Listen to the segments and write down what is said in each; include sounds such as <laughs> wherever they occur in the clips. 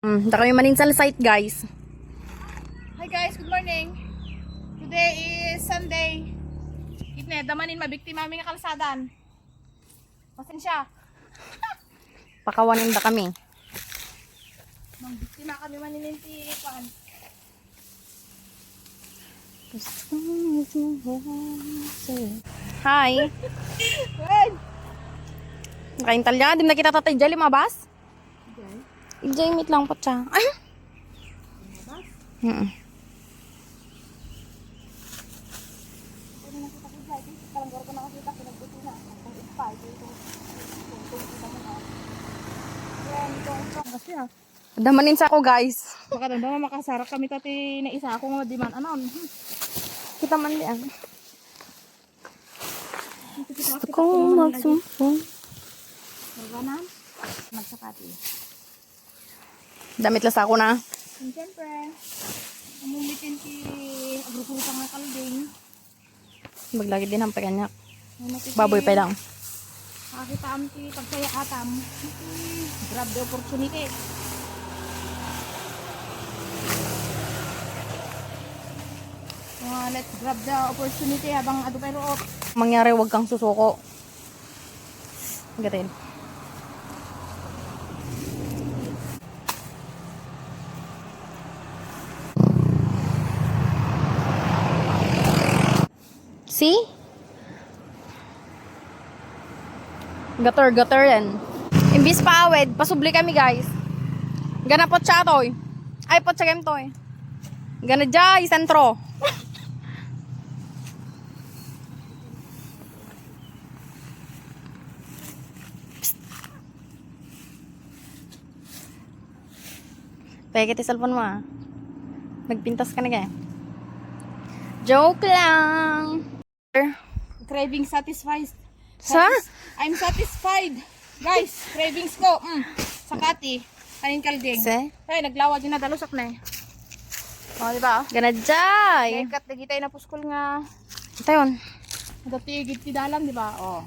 Da kami maninsal site guys. Hi guys, good morning. Today is Sunday. Itne, damanin mabiktima aming kalsadan. Pasensya. <laughs> Pakawanin da kami. Mang biktima kami manininti kuan. Hi. <laughs> Wait. Kain talya, di na kita tatay jali mabas? Ijay meet lang po siya. Ay. Mm. Ah. Damanin sa ako guys. Doon ba makasara kami tati na isa akong di man anon. Kita man di ang. Gusto kong magsumpong. Maganan. Damit lang sa ako na. And syempre, amumitin ti agrupurutang nga kalding. Maglagi din ang paganyak. Baboy pa lang. Nakakita am ti pagsaya atam. Grab the opportunity. Mga let's grab the opportunity habang ado pa root. Mangyari wag kang susuko. Gatin. See? Gutter yan. Imbis pa awed, pasubli kami guys. Gana po siya toy. Ay po siya toy. Gana dya, isentro. Peke ti cellphone mo ah. Nagpintas ka na kaya. Joke lang. Craving satisfied. Sa? I'm satisfied. Guys, cravings ko. Mm. Sakati. Kanin kalding. Se? Ay, naglawa din na dalusak na eh. O, di ba? Ganadjay. Kat lagi tayo na puskol nga. Ito yun. Nagatigid ti dalam, di ba? Oh.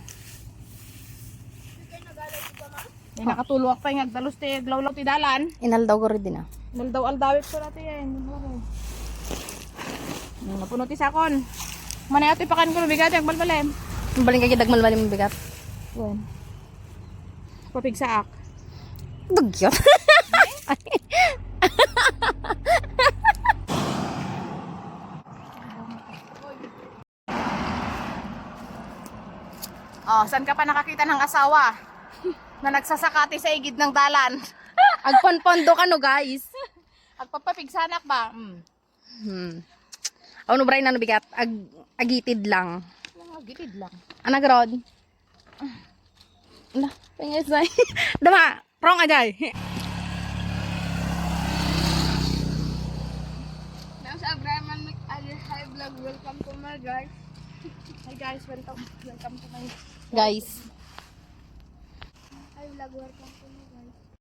May nakatulwak pa yung agdalos ti glawlaw ti dalan. Inaldaw ko rin din ah. Naldaw aldawit ko natin yan. Yung napuno ti sakon. Manay ito ipakan ko bigat yung balbalem. Baling kagi dagmal malim bigat. Yan. Papigsaak. Dugyot. <laughs> Oh, saan ka pa nakakita ng asawa na nagsasakati sa igid ng dalan? Agponpondo ka no guys. <laughs> Agpapapigsanak ba? Mm. Hmm. Ano ba rin ano bigat? Ag agitid lang. Mga gilid lang. Anag rod? Na, pingis na. <laughs> Dama, prong ajay. Nasa Abraman Hi Vlog, welcome to my guys. <laughs> Hi guys, welcome welcome to my Guys. Hi Vlog, welcome to my